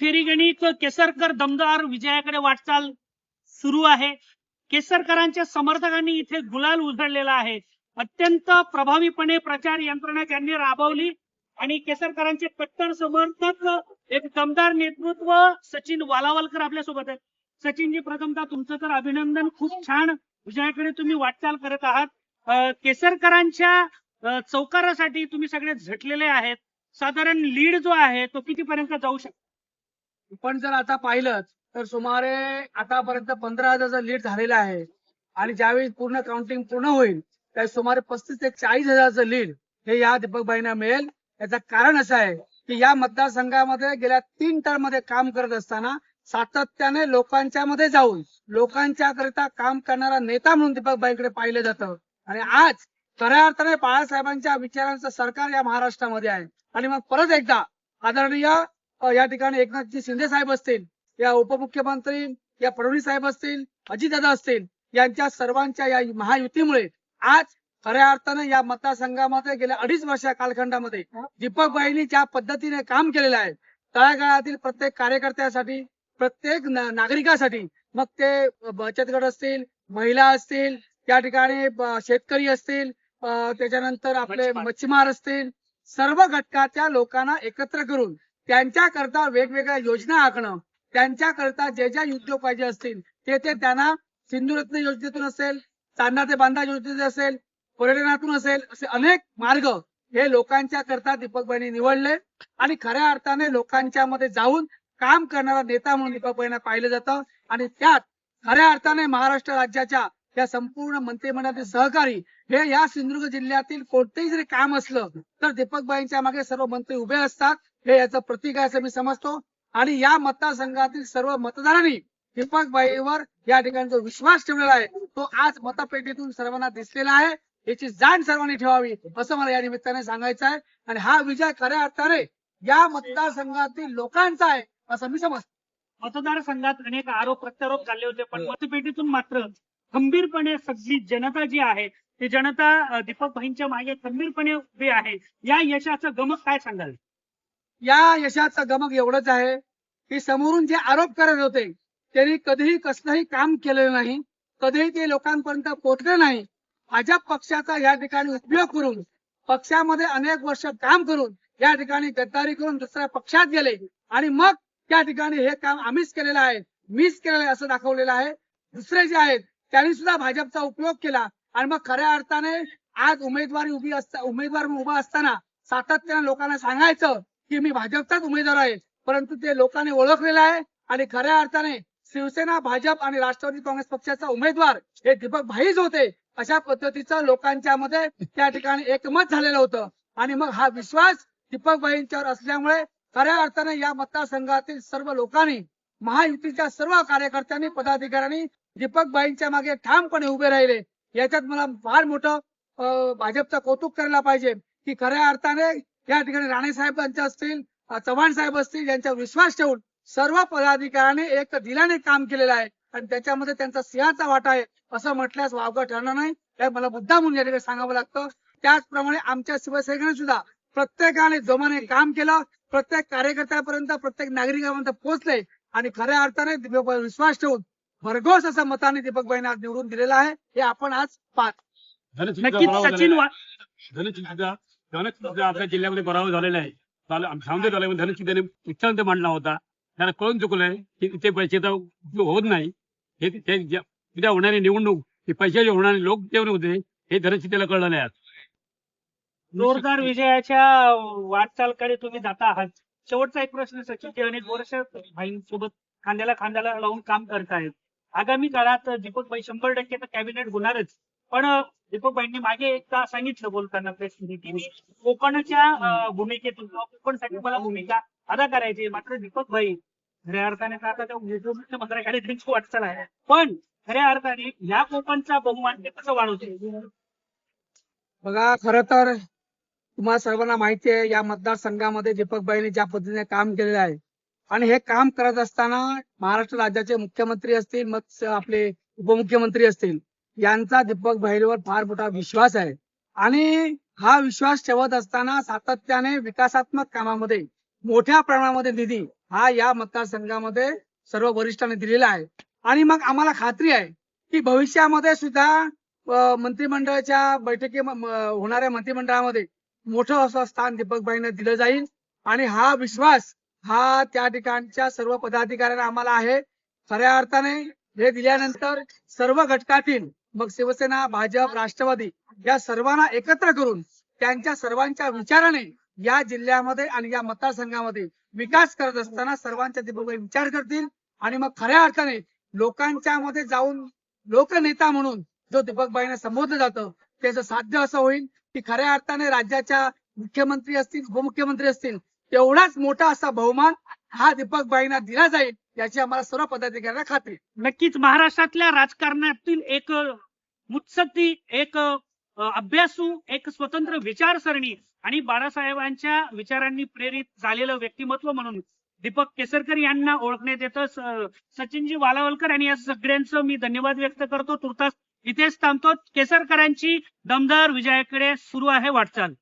फेरीगणित केसरकर दमदार विजयाकडे वाटचाल सुरू आहे. केसरकरांच्या समर्थकांनी इथे गुलाल उधळलेला आहे. अत्यंत प्रभावीपणे प्रचार यंत्रणा त्यांनी राबवली आणि केसरकरांचे कट्टर समर्थक एक दमदार नेतृत्व सचिन वालावलकर आपल्यासोबत आहेत. सचिनजी प्रथमतः तुमचं तर अभिनंदन. खूप छान विजयाकडे तुम्ही वाटचाल करत आहात. अं, केसरकरांच्या चौकारासाठी तुम्ही सगळे झटलेले आहेत. साधारण लीड जो आहे तो कितीपर्यंत जाऊ शकतो? पण जर आता पाहिलं तर सुमारे आतापर्यंत पंधरा हजार लीड झालेलं आहे. आणि ज्यावेळी पूर्ण काउंटिंग पूर्ण होईल त्यावेळी सुमारे पस्तीस ते चाळीस हजारचं लीड हे या दीपकबाईंना मिळेल. याचं कारण असं आहे की या मतदारसंघामध्ये गेल्या तीन टर्ममध्ये काम करत असताना सातत्याने लोकांच्या मध्ये जाऊन लोकांच्या करिता काम करणारा नेता म्हणून दीपकबाईंकडे पाहिलं जातं. आणि आज खऱ्या अर्थाने बाळासाहेबांच्या विचारांचं सरकार या महाराष्ट्रामध्ये आहे. आणि मग परत एकदा आदरणीय या ठिकाणी एकनाथजी शिंदे साहेब असतील या उपमुख्यमंत्री या फडणवीस साहेब असतील अजितदादा असतील यांच्या सर्वांच्या या महायुतीमुळे आज खऱ्या अर्थाने या मतदारसंघामध्ये गेल्या अडीच वर्षा कालखंडामध्ये दीपकबाईंनी ज्या पद्धतीने काम केलेलं आहे तळागाळातील प्रत्येक कार्यकर्त्यासाठी प्रत्येक नागरिकासाठी मग ते बचत गट असतील महिला असतील त्या ठिकाणी शेतकरी असतील त्याच्यानंतर आपले मच्छीमार. मच्छीमार असतील सर्व घटकाच्या लोकांना एकत्र करून त्यांच्या करता वेगवेगळ्या योजना आखणं त्यांच्या करता जे ज्या उद्योग पाहिजे असतील ते ते त्यांना सिंधुरत्न योजनेतून असेल चांदा ते बांधा योजनेतून असेल पर्यटनातून असेल असे अनेक मार्ग हे लोकांच्या करता दीपकबाईंनी निवडले. आणि खऱ्या अर्थाने लोकांच्या मध्ये जाऊन काम करणारा नेता म्हणून दीपकबाईंना पाहिलं जातं. आणि त्यात खऱ्या अर्थाने महाराष्ट्र राज्याच्या या संपूर्ण मंत्रिमंडळातील सहकारी हे या सिंधुदुर्ग जिल्ह्यातील कोणतेही जरी काम असलं तर दीपकबाईंच्या मागे सर्व मंत्री उभे असतात. हे याचं प्रतीक आहे असं मी समजतो. आणि या मतदारसंघातील सर्व मतदारांनी दीपकबाईवर या ठिकाणी जो विश्वास ठेवलेला आहे तो आज मतपेटीतून सर्वांना दिसलेला आहे. याची जाण सर्वांनी ठेवावी असं मला या निमित्ताने सांगायचं आहे. आणि हा विजय खऱ्या अर्थाने या मतदारसंघातील लोकांचा आहे असं मी समजतो. मतदारसंघात अनेक आरोप प्रत्यारोप झाले होते पण मतपेटीतून मात्र खंबीरपणे सगळी जनता जी आहे ती जनता दीपक भाईंच्या मागे खंबीरपणे उभी आहे. या यशाचं गमक काय सांगाल? या यशाचा गमक एवढंच आहे की समोरून जे आरोप करत होते त्यांनी कधीही कसलंही काम केलेलं नाही कधीही ते लोकांपर्यंत पोहोचले नाही. भाजप पक्षाचा या ठिकाणी उपयोग करून पक्षामध्ये अनेक वर्ष काम करून या ठिकाणी गद्दारी करून दुसऱ्या पक्षात गेले आणि मग त्या ठिकाणी हे काम आम्हीच केलेलं आहे मीच केलेलं आहे असं दाखवलेलं आहे. दुसरे जे आहेत त्यांनी सुद्धा भाजपचा उपयोग केला आणि मग खऱ्या अर्थाने आज उमेदवारी उभी असता उमेदवार उभा असताना सातत्याने लोकांना सांगायचं की मी भाजपचाच उमेदवार आहे परंतु ते लोकांनी ओळखलेलं आहे आणि खऱ्या अर्थाने शिवसेना भाजप आणि राष्ट्रवादी काँग्रेस पक्षाचा उमेदवार हे दीपक भाईच होते अशा पद्धतीचं लोकांच्या मध्ये त्या ठिकाणी एकमत झालेलं होतं. आणि मग हा विश्वास दीपक भाईंच्यावर असल्यामुळे खऱ्या अर्थाने या मतदारसंघातील सर्व लोकांनी महायुतीच्या सर्व कार्यकर्त्यांनी पदाधिकाऱ्यांनी दीपक भाईंच्या मागे ठामपणे उभे राहिले. याच्यात मला फार मोठं भाजपचं कौतुक करायला पाहिजे की खऱ्या अर्थाने या ठिकाणी राणे साहेबांचे असतील चव्हाण साहेब असतील यांच्यावर विश्वास ठेवून सर्व पदाधिकाऱ्यांनी एक दिलाने काम केलेलं आहे. आणि त्याच्यामध्ये त्यांचा सिंहाचा वाटा आहे असं म्हटल्यास वावगं ठरणार नाही. हे मला मुद्दा म्हणून या ठिकाणी सांगावं लागतं. त्याचप्रमाणे आमच्या शिवसैनिकांनी सुद्धा प्रत्येकाने जोमाने काम केलं प्रत्येक कार्यकर्त्यापर्यंत प्रत्येक नागरिकापर्यंत पोहोचले आणि खऱ्या अर्थाने दीपकबाई विश्वास ठेवून भरघोस असं मताने दीपकबाईंना आज निवडून दिलेलं आहे. हे आपण आज पाहत. नक्कीच सचिन वा- आपल्या जिल्ह्यामध्ये पराभव झालेला आहे चालू- सांगतो त्याला त्याने उच्चांत मांडला होता. त्याला कळून चुकलंय की ते पैशाचा उपयोग होत नाही. हे उद्या होणारी निवडणूक ही पैशाची होणारे लोक जेवण होते हे धनचिंतेला कळलं नाही आज. जोरदार विजयाच्या वाटचालकडे तुम्ही जाता आहात. शेवटचा एक प्रश्न सचिन जे अनेक वर्ष भाईंसोबत खांद्याला खांद्याला लावून काम करतायत. आगामी काळात दीपक भाई शंभर टक्के तर कॅबिनेट होणारच. पण दीपकबाईंनी मागे एकदा सांगितलं बोलताना प्रेस मीटिंग कोकणच्या भूमिकेतून किंवा कोकणसाठी मला भूमिका अदा करायची मात्र दीपक भाई खऱ्या अर्थाने तर आता त्या मुख्यमंत्र्याकडे त्यांची वाटचाल आहे. पण खऱ्या अर्थाने ह्या कोकणचा बहुमान ते कसं वाढवते? बघा खर तर तुम्हाला सर्वांना माहिती आहे या मतदारसंघामध्ये दीपकबाईने ज्या पद्धतीने काम केलेलं आहे आणि हे काम करत असताना महाराष्ट्र राज्याचे मुख्यमंत्री असतील मग आपले उपमुख्यमंत्री असतील यांचा दीपक भाईवर फार मोठा विश्वास आहे. आणि हा विश्वास ठेवत असताना सातत्याने विकासात्मक कामामध्ये मोठ्या प्रमाणामध्ये निधी हा या मतदारसंघामध्ये सर्व वरिष्ठांनी दिलेला आहे. आणि मग आम्हाला खात्री आहे की भविष्यामध्ये सुद्धा मंत्रिमंडळाच्या बैठकी होणाऱ्या मंत्रिमंडळामध्ये मोठं असं स्थान दीपकबाईंना दिलं जाईल. आणि हा विश्वास हा त्या ठिकाणच्या सर्व पदाधिकाऱ्यांना आम्हाला आहे. खऱ्या अर्थाने हे दिल्यानंतर सर्व घटकातील मग शिवसेना भाजप राष्ट्रवादी या सर्वांना एकत्र करून त्यांच्या सर्वांच्या विचाराने या जिल्ह्यामध्ये आणि या मतदारसंघामध्ये विकास करत असताना सर्वांच्या दीपकबाई विचार करतील आणि मग खऱ्या अर्थाने लोकांच्या मध्ये जाऊन लोकनेता म्हणून जो दीपकबाईंना संबोधलं जातं त्याचं साध्य असं होईल की खऱ्या अर्थाने राज्याच्या मुख्यमंत्री असतील उपमुख्यमंत्री असतील तेवढाच मोठा असा बहुमान हा दीपकबाईंना दिला जाईल याची आम्हाला सर्व पदाधिकाऱ्यांना खात्री. नक्कीच महाराष्ट्रातल्या राजकारणातील एक मुत्सद्दी एक अभ्यासू एक स्वतंत्र विचारसरणी आणि बाळासाहेबांच्या विचारांनी प्रेरित झालेलं व्यक्तिमत्व म्हणून दीपक केसरकर यांना ओळखण्यात येतं. सचिनजी वालावलकर आणि या सगळ्यांचं मी धन्यवाद व्यक्त करतो. तुर्तास इथेच थांबतो. केसरकरांची दमदार विजयाकडे सुरू आहे वाटचाल.